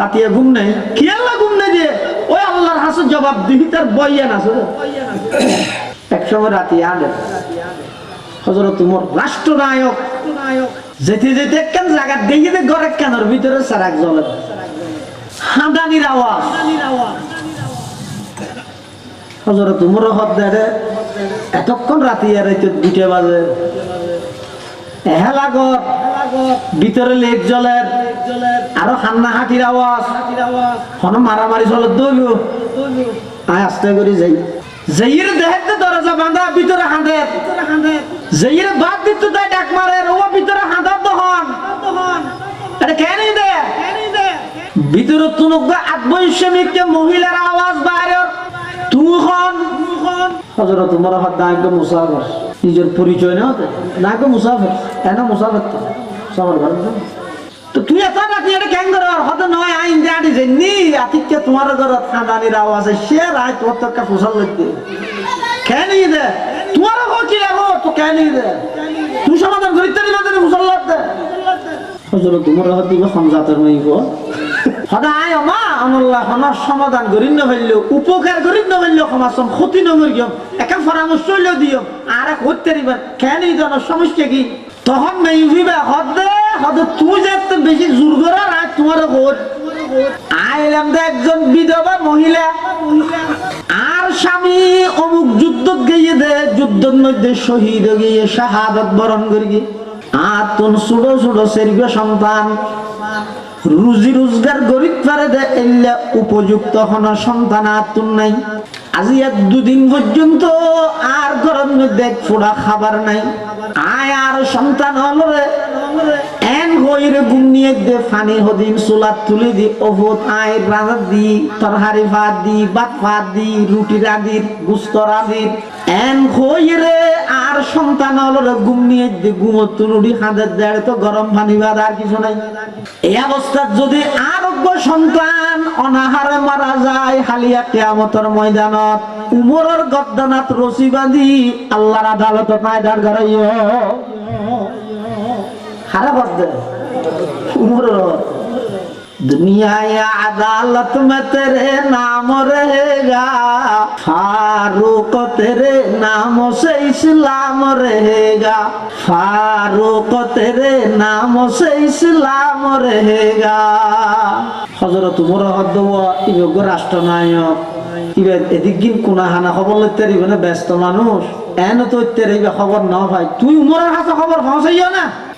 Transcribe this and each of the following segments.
রাতিয়া ঘুম নেই। কি আল্লাহ ঘুম নেই দিয়ে ওই আল্লাহর হাসুর জবাব দিবি তার বইয়ান আছে এক সময় রাতি আনে হজরত তোমার রাষ্ট্রনায়ক, যেতে যেতে একখান জায়গা দেখি যে ঘরের কেনার ভিতরে সারাক জ্বলে হাঁদানির আওয়াজ। হজরত তোমার হদ দেয় এতক্ষণ রাতি আর বাজে। এহেলাগর ভিতরে লেট জ্বলের, আরও হান্না হাতির আওয়াজ। হন মারামারি চলে দইব আয় আস্তে করে যাই। যাইয়ের দেহেতে দরজা বাঁধা, ভিতরে হাঁদে। যাইয়ের বাদ দিত তাই ডাক মারে, ও ভিতরে হাঁদা দহন এটা কেন দে? ভিতরে তুনুক আত্মবিশ্বামিককে মহিলার আওয়াজ বাইরে। তুই হন হজরত তোমার হাত নায়ক মুসাফর। নিজের পরিচয় না নায়ক মুসাফর কেন মুসাফর তো। তো তুই এটা কেন করে? নি দে? তো দে? তুই সমাধান করিতে দিবে তুমি ফুসল লাগতে হজরত তোমার হাত দিবে সমজাতের মাইব সদায় মা আল্লাহ হনার সমাধান উপকার করিন না ফেলল সমাজম ক্ষতি নগর গিয়ম পরামর্শ হইলেও দিও। আর এক দিবেন কেন সমস্যা কি? তখন মেয়ে উঠিবে, হদে হদে তুই যাতে বেশি জোর করে আর তোমার হোট আইলাম তো একজন বিধবা মহিলা। আর স্বামী অমুক যুদ্ধ গিয়ে দে, যুদ্ধের মধ্যে শহীদ গিয়ে শাহাদত বরণ করি আর তোর ছোট ছোট সেরিবে সন্তান। রুজি রোজগার গরিব পারে দে, এলে উপযুক্ত হন সন্তান আর তোর নাই। আজি এক দুদিন পর্যন্ত আর ঘরের মধ্যে এক ফোড়া খাবার নাই। আয় আর সন্তান হল রে। এন হইরে নিয়ে দে ফানি হদিন সোলার তুলে দি ওভত আয় রাজা দি, তরহারি ভাত দি, বাত ভাত দি, রুটি রাঁধির গুস্ত রাঁধির এন হইরে আর সন্তান হলো রে গুম নিয়ে দে গুমত তুলুড়ি হাঁদের দেড় তো গরম পানি ভাত আর কিছু নাই। এই অবস্থাত যদি আরোগ্য সন্তান অনাহারে মারা যায়, হালিয়া কেয়ামতর ময়দানত, উমরের গদ্দানাত রসি বাঁধি, আল্লাহর আদালত পায়দার ঘরাইও। হারা বাদ উমরের दुनिया अदालत में तेरे नाम रहेगा फारूक तेरे नाम से इस्लाम रहेगा फारूक तेरे नाम से इस्लाम रहेगा হজরত উমর হদ্দওয়া ইয়োগ্য রাষ্ট্রনায়ক ইবে এদিক গিন কোনা হানা খবর লইতে দিবে না ব্যস্ত মানুষ এন তো ইত্যাদি খবর না ভাই তুই উমরের হাতে খবর পৌঁছাইও না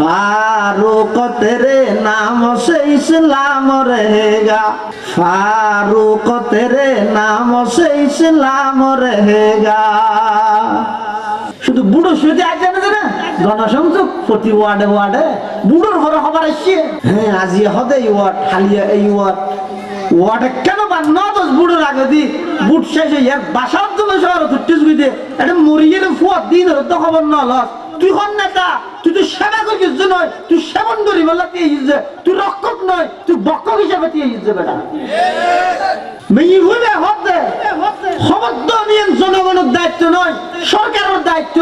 ফারুকত রে নাম সে ইসলাম রহেগা ফারুকত রে নাম সে ইসলাম রহেগা শুধু বুড়ো শুধু এক জানে? না জনসংযোগ প্রতি ওয়ার্ডে ওয়ার্ডে বুড়োর ঘরে হবার আসছে হ্যাঁ আজি হদে এই ওয়ার্ড এই ওয়ার্ড। ওয়ার্ডে কেন বা ন দশ বুড়োর আগে দি? বুট শেষ হয়ে বাসার জন্য শহর ছুটি ছুটি দিয়ে এটা মরিয়ে ফুয়ার দিন হলো তো খবর লস। তুই হন নেতা, তুই তো সেবা করি কিছু নয়। তুই সেবন করি বললা তুই ইজে তুই রক্ষক নয়, তুই বক্ষক হিসেবে তুই বেটা। দায়িত্ব দায়িত্ব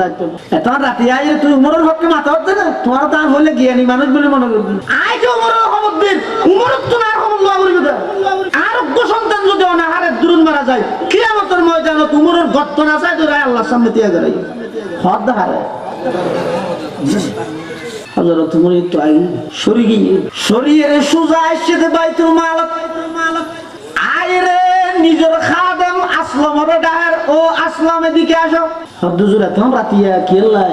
দায়িত্ব। হলে বলে আরোগ্য সন্তান যদি অনাহারে দূরন মারা যায়, কিয়ামতের ময়দানত উমরের গর্ত না চাই তো রায় আল্লাহর সামনে তিয়া গেলাই হদ সুজা এসে বাইতুল মাল আইরে নিজের খাদেম আসলামের ডাহের ও আসলামের দিকে আসো। হদ্দুজুরে তখন রাতিয়া কেল্লাই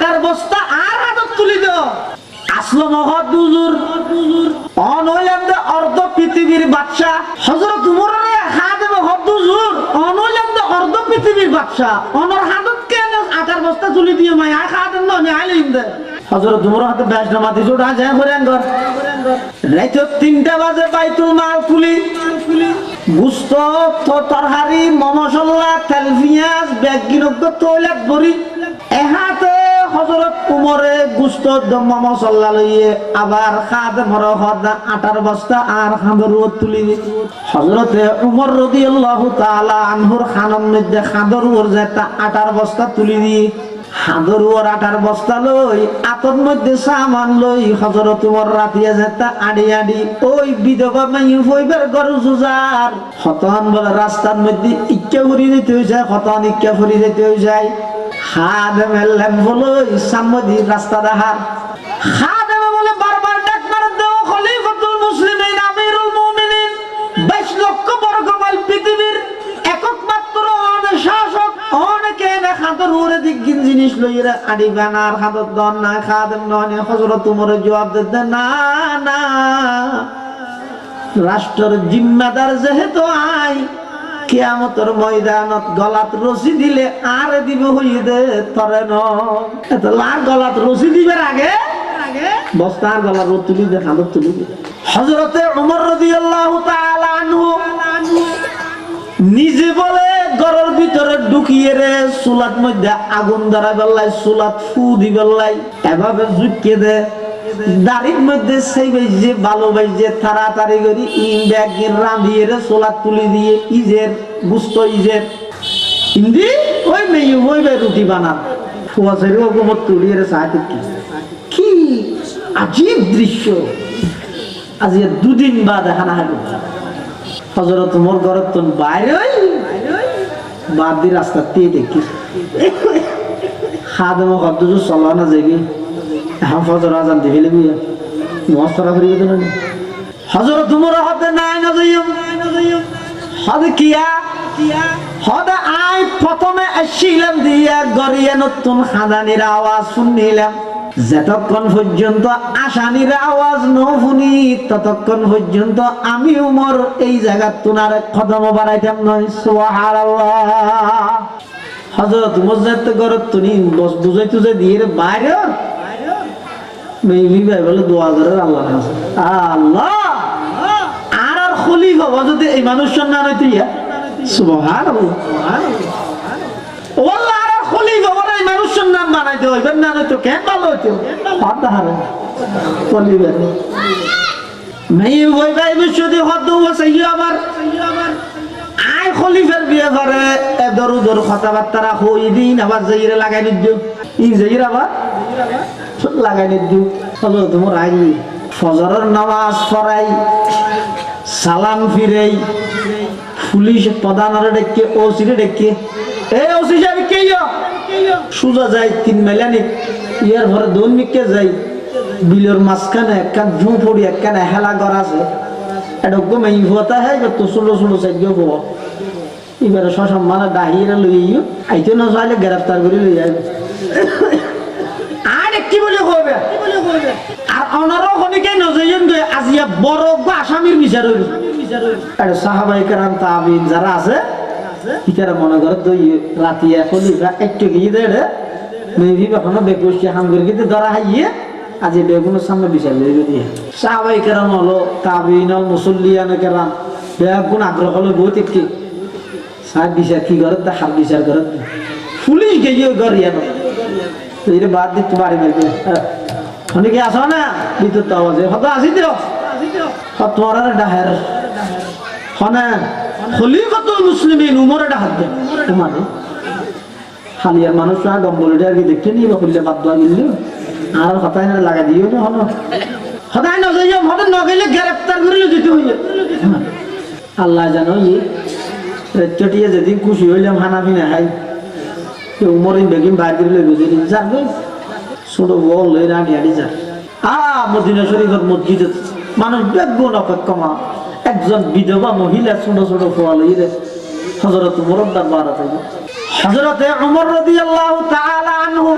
আটার বস্তা আর হাতত তুলি দাও। আসলো মহৎ দুজুর অনইলাম দে অর্ধ পৃথিবীর বাদশা হজরত উমরে হাত হদ দুজুর অনইলাম দে অর্ধ পৃথিবীর বাদশা অনর হাতত কেন আটার বস্তা তুলি দিয়ে মাই আর খাওয়া দেন না আইলিম দে। হজরত উমর হাতে ব্যাসনা মাতি জোড়া যায় হরেন ঘর। রাইত তিনটা বাজে বাইতুল মাল খুলি। গুস্ত তরহারি, মমসল্লা, তেল পিঁয়াজ বেগ গিরগ্য তৈলাত ভরি এহাতে হজরত উমরে গুস্ত দম্মা মশল্লা লইয়ে আবার খাদ মর হদা আটার বস্তা আর খাঁদর তুলি দি হজরতে উমর রদি আল্লাহ তাআলা আনহুর খানম মধ্যে খাঁদর ওর যেটা আটার বস্তা তুলি দি। হাঁদর ওর আটার বস্তা লই, আতর মধ্যে সামান লই হজরত উমর রাতিয়া যেটা আড়ি আড়ি, ওই বিধবা মাই হইবার গরু সুজার হতন বলে রাস্তার মধ্যে ইচ্ছা ফুরি দিতে হয়ে যায় হতন ইচ্ছা ফুরি দিতে হয়ে যায় বলে সামদি রাস্তা দেখার হাদেম বলে বারবার ডাক মার দেও খলিফাতুল মুসলিমিন, আমিরুল মুমিনিন। 22 লক্ষ বর্গ মাইল পৃথিবীর একক মাত্র অনেক শাসক জিনিস লইরা দন জবাব দিতে না না। রাষ্ট্রের জিম্মাদার যেহেতু আই কেয়ামতর ময়দানত গলাত রশি দিলে আর দিব হইয়ে দে তরে ন। লাখ গলাত রশি দিবার আগে বস্তার গলা রোদ তুলি দে খাদর তুলি দে। হজরতে উমর রাদিয়াল্লাহু তাআলা আনহু নিজে বলে ঘরের ভিতরে ঢুকিয়ে রে চুলাত মধ্যে আগুন ধরা বেল্লাই চুলাত ফু দি বেল্লাই এভাবে জুটকে দে। দাড়ির মধ্যে সেই বাইজে ভালো বাইজে তাড়াতাড়ি করি ইন ব্যাগ রাঁধিয়ে রে চুলাত তুলি দিয়ে ইজের, গুস্ত ইজের। হিন্দি ওই মেয়ে, ওই ভাই রুটি বানান। ফুয়াশারি ওগুমত তুলিয়ে সাহায্য কি? কি আজীব দৃশ্য। আজ দুদিন বাদ হাঁটু হজরত মোর ঘরের তো বাইরে বাদ দি রাস্তা দিয়ে দেখি। খাদম শব্দ যে চলা না যাবি এখন ফজর আজান দি ফেলে বিয়া মস্তরা করি দিল হজরত তোমার হাতে নাই না যাইম কিয়া? হদ আই প্রথমে আসছিলাম দিয়া নতুন খাদানির আওয়াজ শুনিলাম। যতক্ষণ পর্যন্ত আসানির আওয়াজ ন শুনি, ততক্ষণ পর্যন্ত আমি উমর এই জায়গা তোনার কদম বাড়াইতাম নয়। সুবহানাল্লাহ। হযরত মুজাদ্দ গরত বস বুঝাই তুজে দিয়ে বাইরে। মেবি ভাই দোয়া করে আল্লাহ আল্লাহ! আর আর খলিফা যদি এই মানুষ সন্ধান হইতে ইয়া। ওয়াল্লাহ, আর আর খলিফা বলে এই মানুষ সন্ধান বানাইতে হইবেন না নয়তো কেন ভালো হইতো? হাত হারে খলিফা মেয়ে ওই ভাই বিশ্বদি হদ হচ্ছে আবার আয় খলিফার বিয়ে করে এদর উদর কথাবার্তা রাখো, এই দিন আবার জাইরে লাগাই নিদ্য ই জাইর আবার? লাগাই নিদ্য হলো তোমার নামাজ পড়াই, সালাম ফিরাই, পুলিশ প্রধানের ডেকে ওসিরে ডেকে। যাই একখান হেলা আছে। এটা গমে ইভতা হে তো ষোলো ষোলো সাইড গো এবারে সসম্মানে দাহিয়ে লই ইউ আইতে না চাইলে গ্রেফতার করে লই যাবে কি বলে হবে আর অনারও খনিকে নজয়ন গই আজিয়া বড় গো আসামির বিচার হইল। আর সাহাবাই কারাম তাবিন যারা আছে ইতারা মনে করে তো রাতি এখন একটু গিয়ে দেয় রে মেবি এখনও বেকুশি হাম করে কিন্তু ধরা হাইয়ে আজ বেগুনের সামনে বিচার লই দিয়ে। সাহাবাই কারাম হলো তাবিন মুসল্লিয়ান কারাম বেগুন আগ্রহ হলো বহুত বিচার কি করে? তা হাত বিচার করে। পুলিশ গিয়ে গড়িয়া এটা বাদ দিতে পারি বেরবে অনেকে আসো না? বিদ্যুৎ আওয়াজে। হয়তো আসি দিও তোমার ডাহের। হনে? খলিফাতুল মুসলিমিন উমর এটা হাত দে। তোমার হালিয়ার মানুষ না ডম্বলটা আর কি দেখতে নিয়ে খুললে বাদ দেওয়া গেল আর হতায় না লাগা দিও না হলো হতায় না যাই হঠাৎ নগেলে গ্রেফতার করে দিতে হইলে আল্লাহ জানো ই রেচটিয়ে যেদিন খুশি হইলাম, হানাফি না হাই উমরিন বেগিন বাইর লই বুঝি যাবে ছোট বল লই রানি আড়ি যা আ মদিনা শরীফের মসজিদে মানুষ বেগুন অপেক্ষা মা একজন বিধবা মহিলা ছোট ছোট ফোয়া লই রে হজরত মুরব্বার বারা থেকে হযরতে ওমর রাদিয়াল্লাহু তাআলা আনহু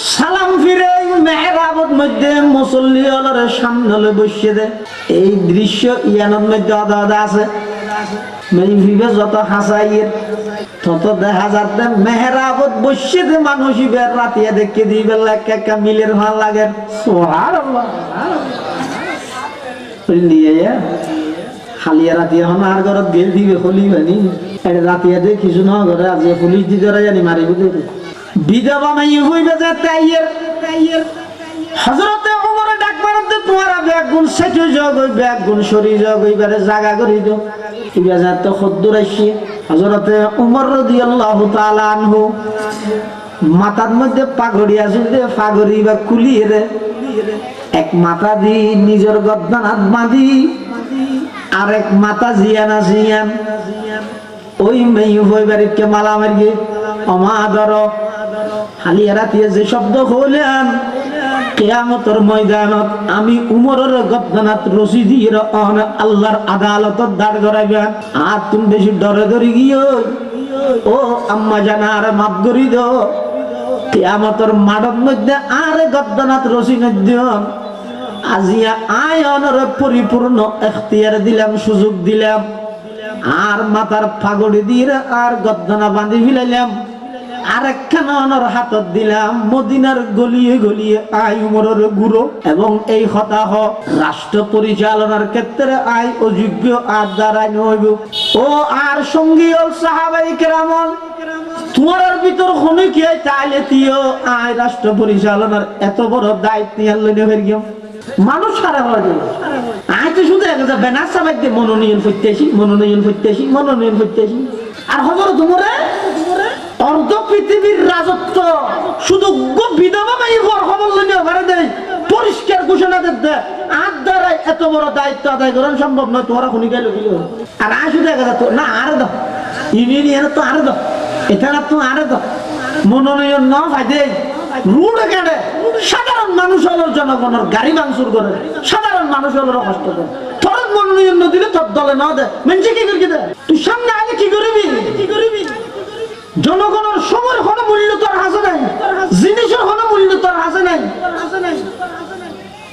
সালাম ফিরে মেহরাবত মধ্যে মুসল্লি হলর সামনে বসিয়ে দে এই দৃশ্য ইয়ানোর মধ্যে আদা আছে। মেইভিবে যত হাসাইয়ের তত দেখা যাচ্ছে মেহরাবত বসিয়ে দে মানুষ ইবের রাতিয়া দেখে দিবে একা একা মিলের ভালো লাগে। নিয়ে যা খালিয়া রাতি এখন আর ঘরত গেল দিবে খুলি বানি এটা রাতিয়া দিয়ে কিছু না ঘরে আজি পুলিশ দি ধরে জানি মারি বুঝে বিধবা মাই হইবে যে তাইয়ের। তাইয়ের হজরতে ডাক তোমারা ব্যাগ গুণ সেটু যোগ ব্যাগ গুণ শরী যোগ ওইবারে জাগা করি দো ইবা যা তো হজরতে উমর রাদিয়াল্লাহু তাআলা আনহু মাথার মধ্যে পাগড়ি আসল দে পাগড়ি বা কুলিয়ে রে। এক মাথা দি নিজের গদ্দান হাত বাঁধি, আর এক মাথা জিয়ান জিয়ান। ওই মেয়ে হইবারে কে মালা মারিয়ে অমাদর হালিয়া রাতিয়ে যে শব্দ হইলেন কেয়ামতর ময়দানত আমি উমরের গদ্দানাত রশি দিয়ে অন আল্লাহর আদালতত দাঁড় করাইবেন আর তুমি বেশি ডরে ধরে গিয়ে ও আম্মা জানা, আর মাপ করি দো কেয়ামতর মাঠের মধ্যে আর গদ্দানাত রশি নদ্যন আজিয়া আয়নের পরিপূর্ণ এখতিয়ার দিলাম, সুযোগ দিলাম। আর মাথার ফাগড়ি দিয়ে আর গদ্দনা বাঁধি ফিলাইলাম। হাতত দিলাম গলিয়ে গলিয়ে আই এবং এই রাষ্ট্র পরিচালনার আই অযোগ্য এত বড় দায়িত্ব মানুষ খারাপ হয়ে যাবে আই তো শুধু এক হাজার বেনার সাবাই মনোনয়ন করতে আসি, মনোনয়ন করতে আসি, মনোনয়ন করতে আসি। আর হজর তোমরে? অর্ধ পৃথিবীর রাজত্ব, শুধু বিধবা পরিষ্কার ঘোষণা দিতে আর এত বড় দায়িত্ব আদায় করানো সম্ভব নয় তোমরা শুনি গেল আর এক হাজার না, আরে দাও। তো আরে এটা তো আরে মনোনয়ন ন রুড এখানে সাধারণ মানুষ হলো জনগণের গাড়ি মাংসুর করে, সাধারণ মানুষ হলো কষ্ট করে। তোর মনোনয়ন দিলে তোর দলে না দে। কি করবি দে সামনে কি করবি? জনগণের সময়ের কোনো মূল্য তোর হাসে নাই। জিনিসের কোনো মূল্য তোর হাসে নাই।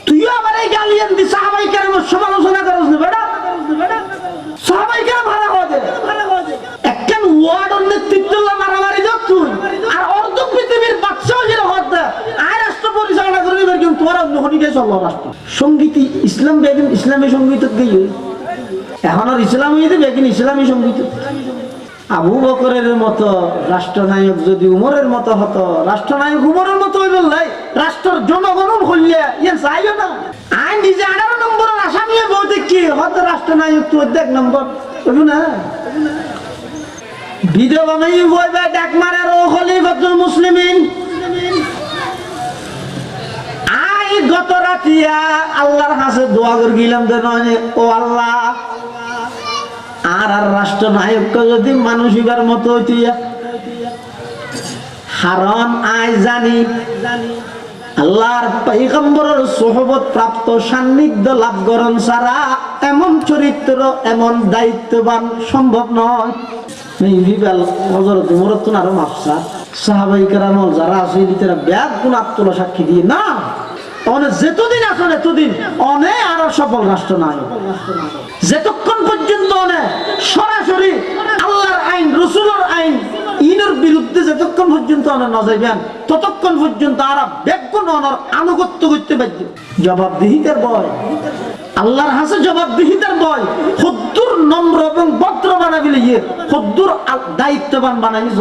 তুইও আবার এই গালিয়ান দি সাহাবাই কেরামের সমালোচনা করছ না বেটা। সাহাবাই কেরাম ভাড়া হওয়া দে। একখান ওয়ার্ডের নেতৃত্ব মারামারি দাও তুই আর অর্ধ পৃথিবীর বাচ্চাও যেটা হওয়ার দে। আর রাষ্ট্র পরিচালনা করবি বের কিন্তু তোরা অন্য খনিকে চলো রাষ্ট্র। সংগীত ইসলাম বেগিন ইসলামী সংগীত গিয়ে এখন আর ইসলাম বেগিন ইসলামী সংগীত। আবু বকরের মতো রাষ্ট্রনায়ক যদি উমরের মতো হতো, রাষ্ট্রনায়ক উমরের মতো হইল লাই, রাষ্ট্রের জনগণ হইলে ইয়ে চাইও না। আই নিজে আঠারো নম্বরের আসামি বউ দেখি হয়তো রাষ্ট্রনায়ক তো দেখ নম্বর। বুঝু না? বইবে, ডাক মারে ও আই গত রাতিয়া আল্লাহর কাছে দোয়া করে গেলাম নয় ও আল্লাহ আর আর রাষ্ট্র নায়ককে যদি মানুষ এবার মতো হইতিয়া হারন আয় জানি। আল্লাহর পৈগম্বরের সোহবত প্রাপ্ত সান্নিধ্য লাভ করন সারা। এমন চরিত্র, এমন দায়িত্ববান সম্ভব নয়। বিবাল হজরত উমরত আরও মাফসা, সাহাবাই কেরামল যারা আছে তারা ব্যাগ গুণ আত্মলা সাক্ষী দিয়ে, না অনেক যেতদিন আসুন এতদিন। অনেক আরও সফল রাষ্ট্র নায়ক যেতক্ষণ পর্যন্ত সরাসরি আল্লাহর আইন, রসুলের আইন, ইনের বিরুদ্ধে যতক্ষণ পর্যন্ত অনেক না যাইবেন ততক্ষণ পর্যন্ত আর ব্যাগুণ অনার আনুগত্য করতে পারবে জবাবদিহিতার বয় আল্লাহর হাসে জবাবদিহিতার বয় হদ্দুর নম্র এবং ভদ্র বানাবিলে ইয়ে হদ্দুর দায়িত্ববান বানাইছ।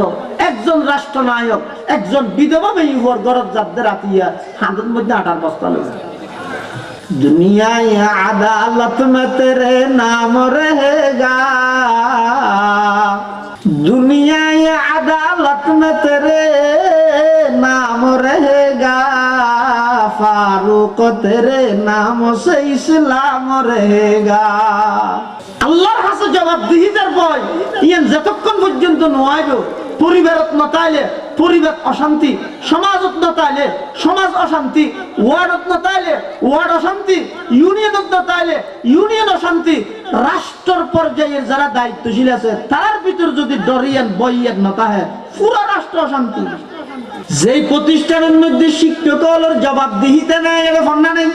একজন রাষ্ট্রনায়ক, একজন বিধবা মেয়ে হওয়ার গরব যাদের রাতিয়া হাতের মধ্যে আটার বস্তা লইছে। दुनिया या अदालत में तेरे नाम रहेगा दुनिया या अदालत में तेरे नाम रहेगा फारूक तेरे नाम से इस्लाम रहेगा আল্লাহর কাছে জবাবদিহিতার বয় ইয়ান যতক্ষণ পর্যন্ত নোয়াইব পরিবারত নতাইলে পরিবার অশান্তি, সমাজত নতাইলে সমাজ অশান্তি, ওয়ার্ডত নতাইলে ওয়ার্ড অশান্তি, ইউনিয়নত নতাইলে ইউনিয়ন অশান্তি। রাষ্ট্র পর্যায়ের যারা দায়িত্বশীল আছে, তার ভিতর যদি ডরিয়ান, বইয়ের নতা হয় পুরো রাষ্ট্র অশান্তি। যেই প্রতিষ্ঠানের মধ্যে শিক্ষক হলোর জবাব দিহিতে নেই এটা ফন্না নেই।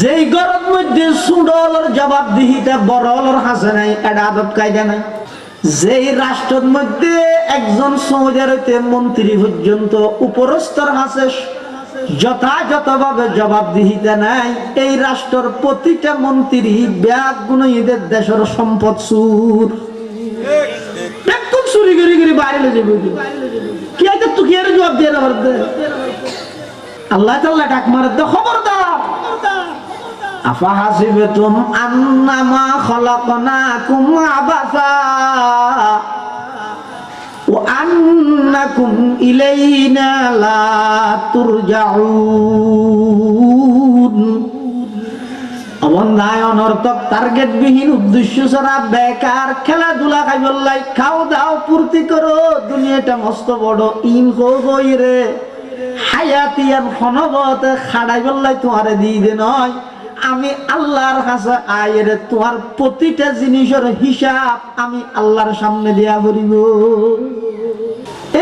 যেই গরর মধ্যে সুডলর জবাব দিহিতে বড় হলোর হাসে নাই এটা আদব কায়দা নাই। যেই রাষ্ট্রের মধ্যে একজন হইতে মন্ত্রী পর্যন্ত উপরস্তর হাসে যথাযথভাবে জবাব দিহিতে নাই, এই রাষ্ট্রের প্রতিটা মন্ত্রী ব্যাগ গুণ দেশের সম্পদ সুর আছে জবাব আল্লাহ ডাক মারে খবরদার। আফাহাসিবতুম আন্নামা খলাকনাকুম আবাসা وأنكم إلينا لا ترجعون অবন্ধায় অনর্থক টার্গেট বিহীন উদ্দেশ্য ছাড়া বেকার খেলাধুলা খাই বললাই খাও দাও পূর্তি করো দুনিয়াটা মস্ত বড় ইন হই রে হায়াতিয়ান খনবত খাড়াই বললাই তোমারে দিয়ে দে নয় আমি আল্লাহর কাছে আয়ের তোমার প্রতিটা জিনিসের হিসাব আমি আল্লাহর সামনে দিয়া করিব।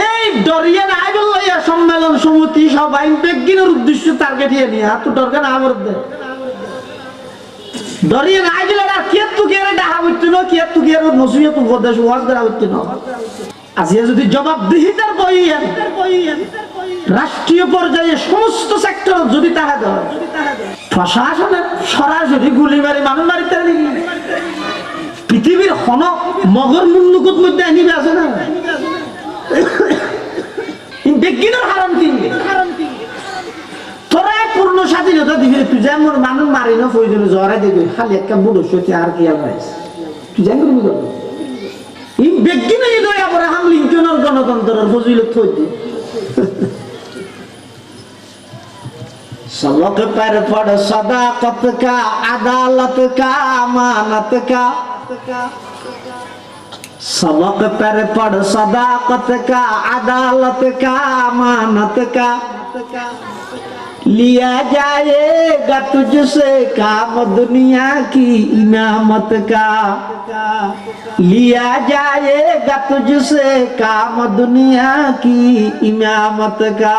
এই ডরিয়ান আইবল্লাইয়া সম্মেলন সমিতি সবাই বেগিনের উদ্দেশ্য টার্গেট হিয়ে নিয়ে হাত ডরকান আবর দে ডরিয়ান আইবিল আর কে তু কে ডাহা না কে তু কে নসিয়ে তু উপদেশ ওয়াজ করা না আজিয়া যদি জবাব দিহিতার বইয়েন রাষ্ট্রীয় পর্যায়ে সমস্ত সেক্টর যদি তাহা দেয়, প্রশাসনের সরাসরি গুলি মারি মানুষ মারিতে পৃথিবীর হন মগর মুন্নুকুত মধ্যে আনিবে আছে না? স্বাধীনতা দিবি, তুই যেমন মানুষ মারি না প্রয়োজন জ্বরে দিবি, খালি একটা বুড়ো সত্যি আর কি আর পাইস তুই যেমন করবি করবি? এই বিজ্ঞানে যদি আব্রাহাম লিঙ্কনের গণতন্ত্রের ফজিলত सबक पर पड़ सदाकत का, अदालत का, अमानत का। सबक पर पड़ सदाकत का, अदालत का, अमानत का। लिया जाएगा तुझसे काम दुनिया की इनामत का। लिया जाएगा तुझसे काम दुनिया की इमामत का।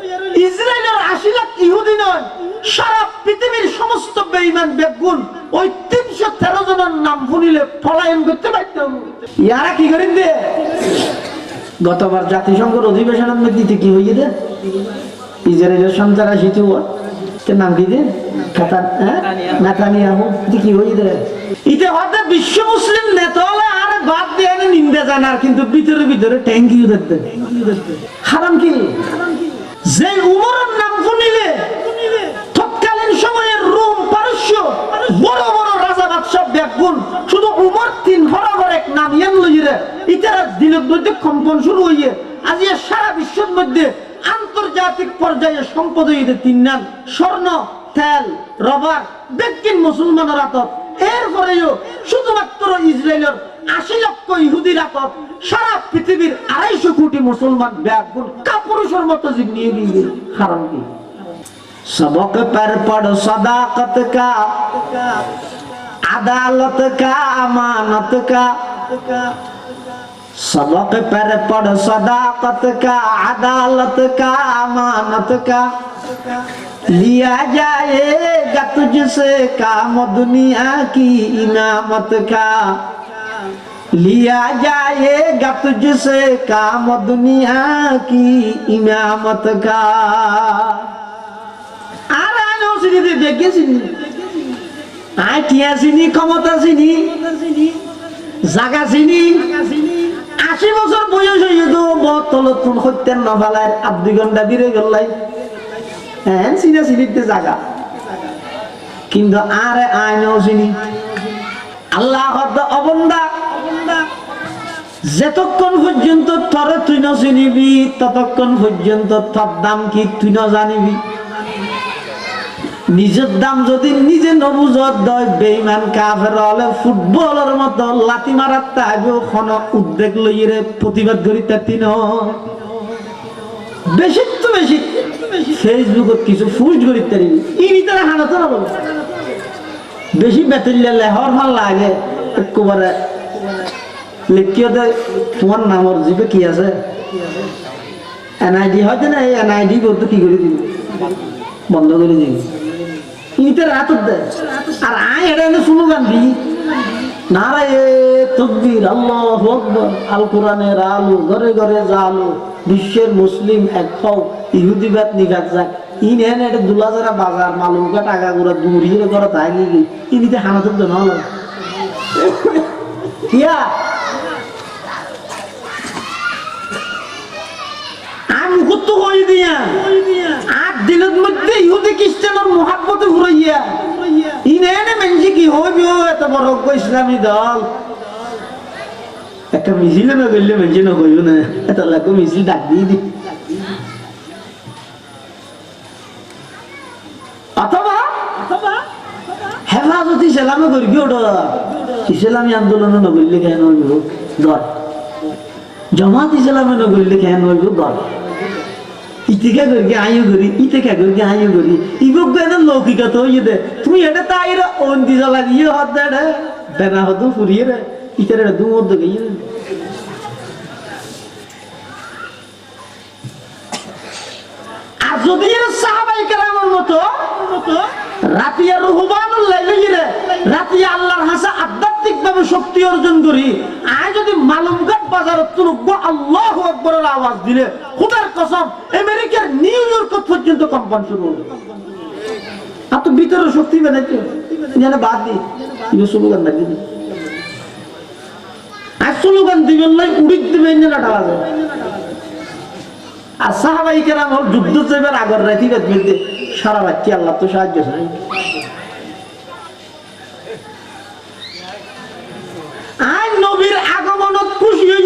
ইসরায়েলের আশি লাখ ইহুদি নয়, সারা পৃথিবীর সমস্ত বেইমান বেগুন, ওই তিনশো তেরো জনের নাম শুনিলে পলায়ন করতে পারত ইয়ারা কি করেন দে গতবার জাতিসংঘের অধিবেশনের মধ্যে কি হইয়ে দে? ইসরায়েলের সন্ত্রাসী তো তে নাম কি দে? হতে কিন্তু ভিতরে ভিতরে ট্যাঙ্কিও দেখতে হারাম কি? যে উমরের নাম শুনিলে তৎকালীন সময়ের রোম পারস্য বড় বড় রাজা বাদশাহ ব্যাগুন শুধু উমর তিন হরগর এক নাম ইয়ান লইরে ইতারা দিনের মধ্যে কম্পন শুরু হইয়ে আজ সারা বিশ্বের মধ্যে আন্তর্জাতিক পর্যায়ে সম্পদ হইতে তিন নাম স্বর্ণ, তেল, রবার বেগিন মুসলমানের আতত এরপরেও শুধুমাত্র ইসরায়েলের আশি লক্ষ ইহুদির আতত সারা পৃথিবীর আড়াইশো কোটি মুসলমান ব্যাগুন কাপুরুষের মতো জীব নিয়ে গিয়ে হারাম কি सबक पर पड़ सदाकत का अदालत का अमानत का सबक पर पड़ सदाकत का अदालत का अमानत का लिया जाएगा तुझसे काम दुनिया की इनामत का लिया जाएगा तुझसे काम दुनिया की इनामत का আর আয় চিনি দেখে চিনি আয় টিয়া চিনি ক্ষমতা চিনি জাগা চিনি আশি বছর বয়স হয়ে তো বতলত কোন সত্যের নফালায় আধ দুই ঘন্টা দিরে গেলাই হ্যাঁ চিনা চিনিতে জাগা কিন্তু আরে আয় নও চিনি আল্লাহ অবন্দা যতক্ষণ পর্যন্ত তরে তুই ন চিনিবি, ততক্ষণ পর্যন্ত তোর দাম কি তুই ন জানিবি? নিজের দাম যদি নিজে নবুজত দয় বেইমান কাফের হলে ফুটবলের মতো লাতি মারার তাইবেও খন উদ্বেগ লইরে প্রতিবাদ করি তাতি ন বেশি তো বেশি ফেসবুকত কিছু ফুস করি তারি ইনি তারা হানাতো বেশি বেতলিয়া লেহর ভালো লাগে, একেবারে লিখিও দে, তোমার নামর জিপে কি আছে? এনআইডি হয়তো না এই এনআইডি করতে কি করে দিবি বন্ধ করে দিবি ইতে রাত আর আয় এটা শুনু গান দি নারায়ে তকবীর আল্লাহ আকবার আল কোরআনের আলো ঘরে ঘরে জালো। বিশ্বের মুসলিম এক হও ইহুদিবাদ নিগাত যাক ইন হেন এটা দুলা যারা বাজার মালুকা টাকা গুড়া দূরিয়ে ঘরে থাকি গি। ইনিতে হানাতুর জন্য কিয়া? আমি মুখত কই দিয়া? আট দিনের মধ্যে ইহুদি খ্রিস্টানের ঘুরাইয়া। কি হইবি এত বড় ইসলামী দল। একটা মিছিলে না না কইব না। এত মিছিল ডাক দি। অথবা ওটা ইসলামী আন্দোলনে নগরলে কেন হইব? দল। জমাত ইসলামে নগরলে কেন হইব? দল। ইতিকা করি আয়ু করি ইতিকা করি আয়ু করি। ইবক বেন লৌকিকতা হইয়ে দে। তুমি এটা তাই রে জ্বালা দিয়ে হত দে রে। বেনা ফুরিয়ে রে। ইতারে দু মধ্যে গিয়ে আর যদি সাহাবাই কেরামের মতো রাতিয়া রুহবানুল লাইলি রে। রাতিয়া আল্লাহর হাসা আধ্যাত্মিক ভাবে শক্তি অর্জন করি। আয় যদি মালুমঘাট বাজারত তুলব আল্লাহু আকবরের আওয়াজ দিলে খুদার কসম, আমেরিকার নিউ ইয়র্ক পর্যন্ত কম্পন শুরু হবে আর তো ভিতরে শক্তি বেড়েছে জানে বাদ দি ইয়ে স্লোগান ডাকি দি। আর দিবেন নাই দিবেন ডালা যায় আর সাহাবাই কেরাম হল যুদ্ধ আগর রাতি বাদ মিলতে সারা বাচ্চি আল্লাহ তো সাহায্য নবীর আগমনত খুশি হয়ে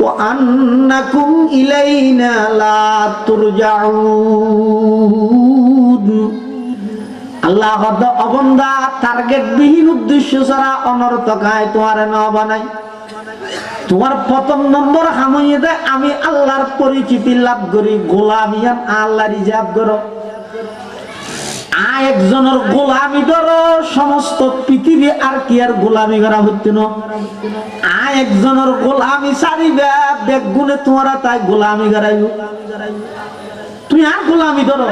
وأنكم إلينا لا ترجعون আল্লাহ হদ অবন্দা টার্গেট বিহীন উদ্দেশ্য ছাড়া অনর্থকায় তোমার ন বানাই তোমার প্রথম নম্বর হামইয়ে দেয় আমি আল্লাহর পরিচিতি লাভ করি গোলামিয়ান আল্লাহ রিজার্ভ করো আ একজনের গোলামি ধরো, সমস্ত পৃথিবী আর কি আর গোলামি করা হচ্ছে না? আ একজনের গোলামি সারিবে, বেগ গুনে তোমরা তাই গোলামি করাইব। তুই আর গোলামি ধরো,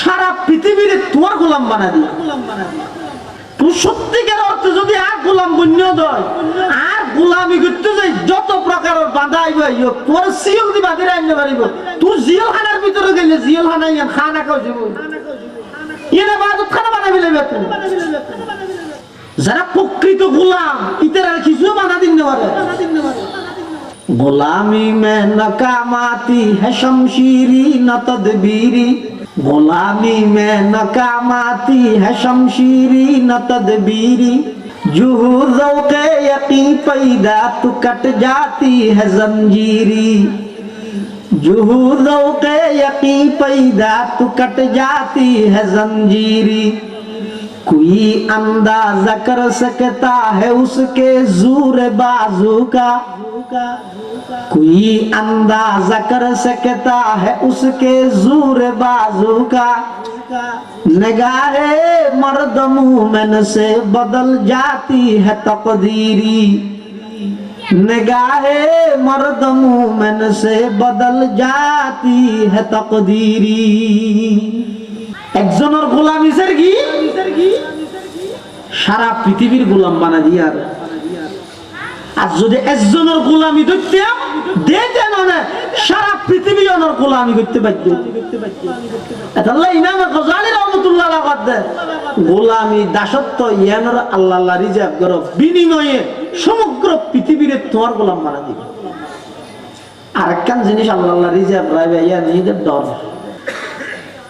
সারা পৃথিবীর তোমার গোলাম বানা দিও তুই সত্যিকার অর্থে যদি আর গোলাম বন্য দয় আর গোলামি করতে যাই, যত প্রকারের বাধা আইব তোর সিএল দি বাঁধি আনতে পারিব তুই জিয়ল খানার ভিতরে গেলে খানা ইয়ান খানা খাও যাব ইয়ে এরা বাজতখানা বানাবি লাগবে যারা প্রকৃত গোলাম, ইতারা কিছু বাধা দিন পারে গোলামি মেহনা কামাতি হে শমশিরি, না তদবীরি। গোলামি মেহনা কামাতি হে শমশিরি, না তদবীরি। জুহু জৌকে ইয়াকিন পৈদা তু কট জাতি হে জমজীরি जुहू ज़ौक़े यकी पैदा तू कट जाती है जंजीरी। कोई अंदाज़ा कर सकता है उसके ज़ोर बाजू का? कोई अंदाज़ा कर सकता है उसके ज़ोर बाजू का? निगाहे मर्द मोमिन से बदल जाती है तकदीरी। نگاہ مرد مومن سے বদল জাতি ہے تقدیری একজনের গোলামি ইসের কি? সারা পৃথিবীর গোলাম বানা দিয়ার আর। যদি একজনের গোলামি ধরতাম দেখেন সারা পৃথিবী অনর গোলামি করতে পারত। আল্লাহ ইমাম গজালি রহমতুল্লাহ গোলামি দাসত্ব ইয়ানোর আল্লাহ রিজার্ভ করো, বিনিময়ে সমগ্র পৃথিবীর তোমার গোলাম মারা দিবে। আরেকখান জিনিস আল্লাহ আল্লাহ রিজার্ভ রাখবে ইয়া নিজেদের ডর।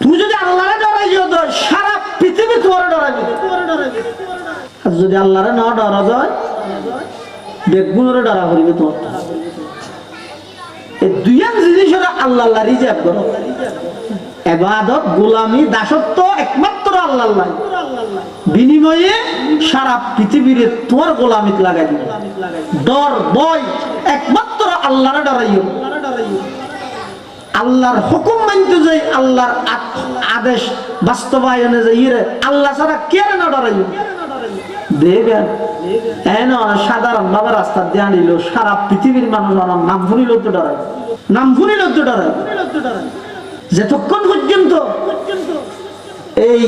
তুমি যদি আল্লাহরে ডরাই তো সারা পৃথিবী তোমার ডরাবে। আর যদি আল্লাহরে না ডরা যায়, বেগুনরে ডরা করিবে তোমার। এই দুইয়ান জিনিসের আল্লাহ আল্লাহ রিজার্ভ করো। এবাদত, গোলামি, দাসত্ব একমাত্র আল্লাহ বিনিময়ে সারা পৃথিবীর তোমার গোলামিত লাগাই ডর ভয় একমাত্র আল্লাহরে ডরাইও। আল্লাহর হুকুম মানতে যাই আল্লাহর আদেশ বাস্তবায়নে যাই আল্লাহ ছাড়া কে না ডরাইও। দেখবেন এন সাধারণ ভাবে রাস্তা দিয়ে আনিল, সারা পৃথিবীর মানুষ নাম শুনিল তো ডরাই নাম শুনিল তো ডরাই যতক্ষণ পর্যন্ত এই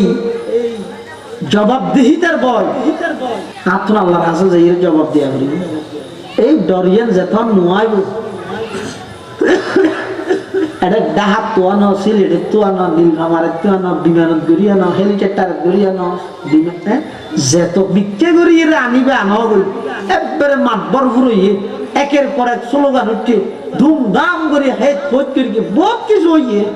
জবাবদিহিতার আল্লাহর কাছে যাই জবাব দিয়া করি এই ডরিয়ান যেতন নোয়াইব ডাহাত ফুরইয়ে একের পর এক স্লোগান উঠছে, ধুমধাম করে হেড ফোট করি বহুত কিছু হইয়ে